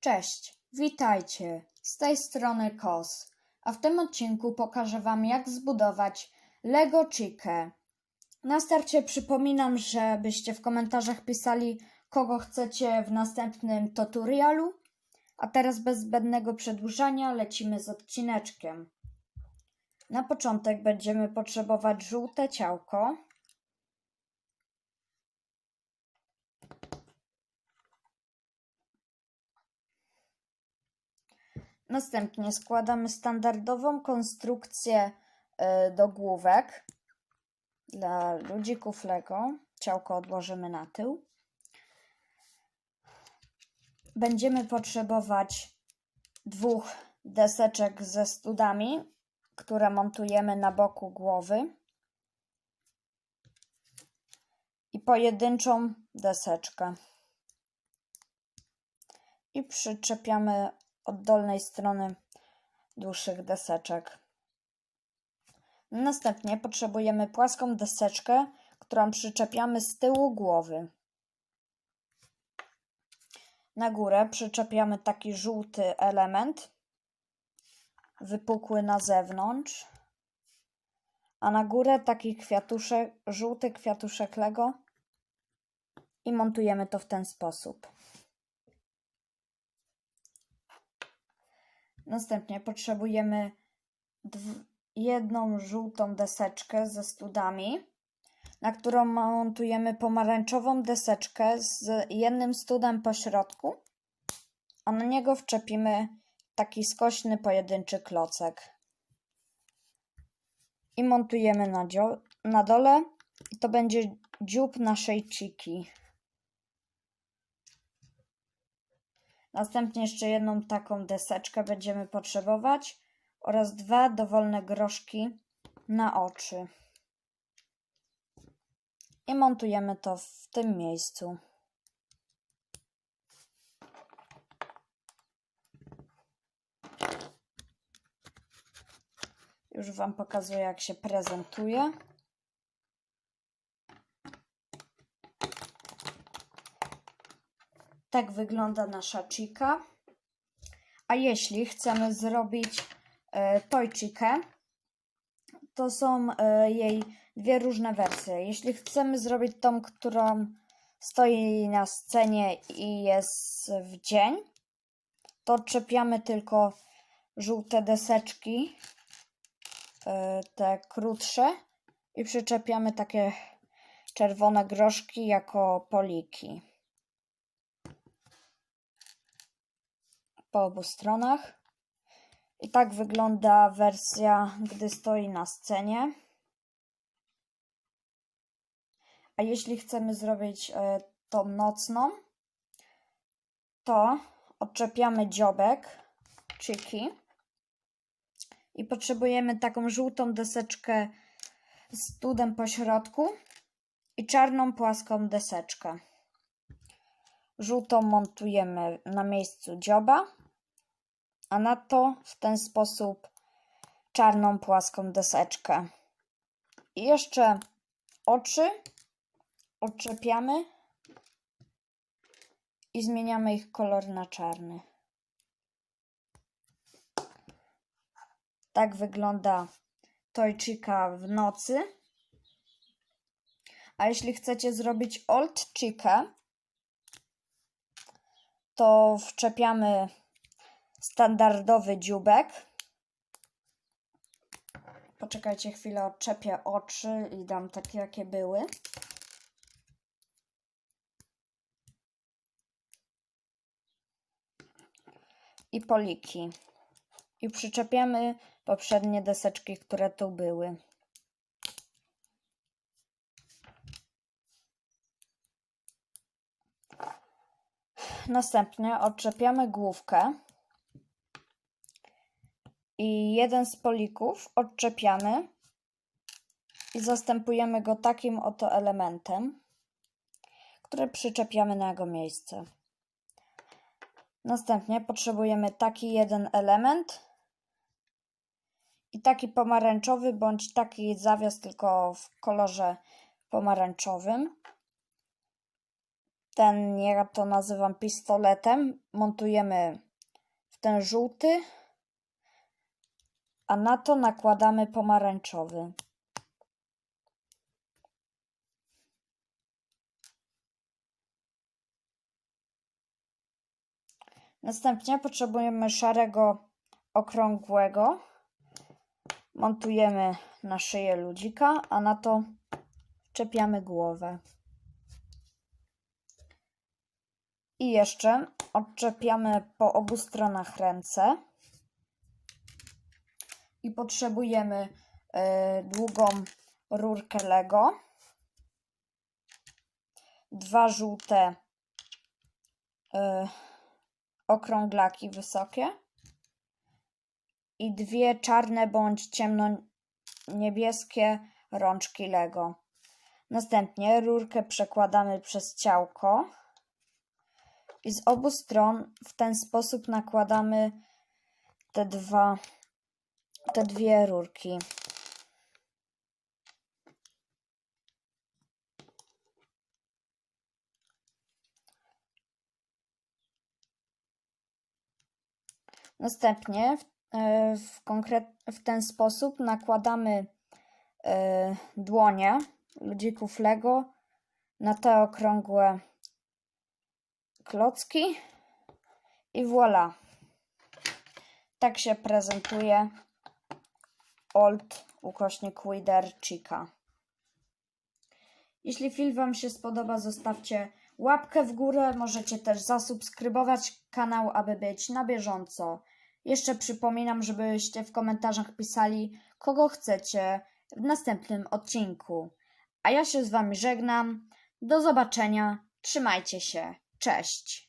Cześć, witajcie. Z tej strony Kos. A w tym odcinku pokażę Wam, jak zbudować Lego Chikę. Na starcie przypominam, żebyście w komentarzach pisali, kogo chcecie w następnym tutorialu. A teraz bez zbędnego przedłużania lecimy z odcineczkiem. Na początek będziemy potrzebować żółte ciałko. Następnie składamy standardową konstrukcję y, do główek dla ludzików Lego. Ciałko odłożymy na tył. Będziemy potrzebować dwóch deseczek ze studami, które montujemy na boku głowy i pojedynczą deseczkę. I przyczepiamy od dolnej strony dłuższych deseczek. Następnie potrzebujemy płaską deseczkę, którą przyczepiamy z tyłu głowy. Na górę przyczepiamy taki żółty element, wypukły na zewnątrz, a na górę taki kwiatuszek, żółty kwiatuszek Lego i montujemy to w ten sposób. Następnie potrzebujemy jedną żółtą deseczkę ze studami, na którą montujemy pomarańczową deseczkę z jednym studem po środku, a na niego wczepimy taki skośny pojedynczy klocek. I montujemy na, na dole i to będzie dziób naszej ciki. Następnie jeszcze jedną taką deseczkę będziemy potrzebować oraz dwa dowolne groszki na oczy. I montujemy to w tym miejscu. Już Wam pokazuję, jak się prezentuje. Tak wygląda nasza chica. A jeśli chcemy zrobić e, to są e, jej dwie różne wersje. Jeśli chcemy zrobić tą, którą stoi na scenie i jest w dzień, to odczepiamy tylko żółte deseczki, e, te krótsze i przyczepiamy takie czerwone groszki jako poliki. Po obu stronach. I tak wygląda wersja, gdy stoi na scenie. A jeśli chcemy zrobić e, tą nocną, to odczepiamy dziobek, czyki i potrzebujemy taką żółtą deseczkę z studem po środku i czarną płaską deseczkę. Żółtą montujemy na miejscu dzioba a na to w ten sposób czarną płaską deseczkę. I jeszcze oczy odczepiamy i zmieniamy ich kolor na czarny. Tak wygląda tojczyka w nocy. A jeśli chcecie zrobić old chica, to wczepiamy standardowy dziubek. Poczekajcie chwilę, odczepię oczy i dam takie, jakie były. I poliki. I przyczepiamy poprzednie deseczki, które tu były. Następnie odczepiamy główkę i jeden z polików odczepiamy i zastępujemy go takim oto elementem, który przyczepiamy na jego miejsce. Następnie potrzebujemy taki jeden element i taki pomarańczowy bądź taki zawias tylko w kolorze pomarańczowym. ten, ja to nazywam pistoletem, montujemy w ten żółty, a na to nakładamy pomarańczowy. Następnie potrzebujemy szarego, okrągłego. Montujemy na szyję ludzika, a na to czepiamy głowę. I jeszcze odczepiamy po obu stronach ręce. I potrzebujemy e, długą rurkę Lego, dwa żółte e, okrąglaki wysokie. I dwie czarne bądź ciemno-niebieskie rączki Lego. Następnie rurkę przekładamy przez ciałko. I z obu stron w ten sposób nakładamy te dwa, te dwie rurki. Następnie w, e, w, konkret, w ten sposób nakładamy e, dłonie ludzików Lego na te okrągłe klocki i voilà. Tak się prezentuje Old ukośnik Wider Chica. Jeśli film Wam się spodoba, zostawcie łapkę w górę. Możecie też zasubskrybować kanał, aby być na bieżąco. Jeszcze przypominam, żebyście w komentarzach pisali, kogo chcecie w następnym odcinku. A ja się z Wami żegnam. Do zobaczenia. Trzymajcie się. Cześć.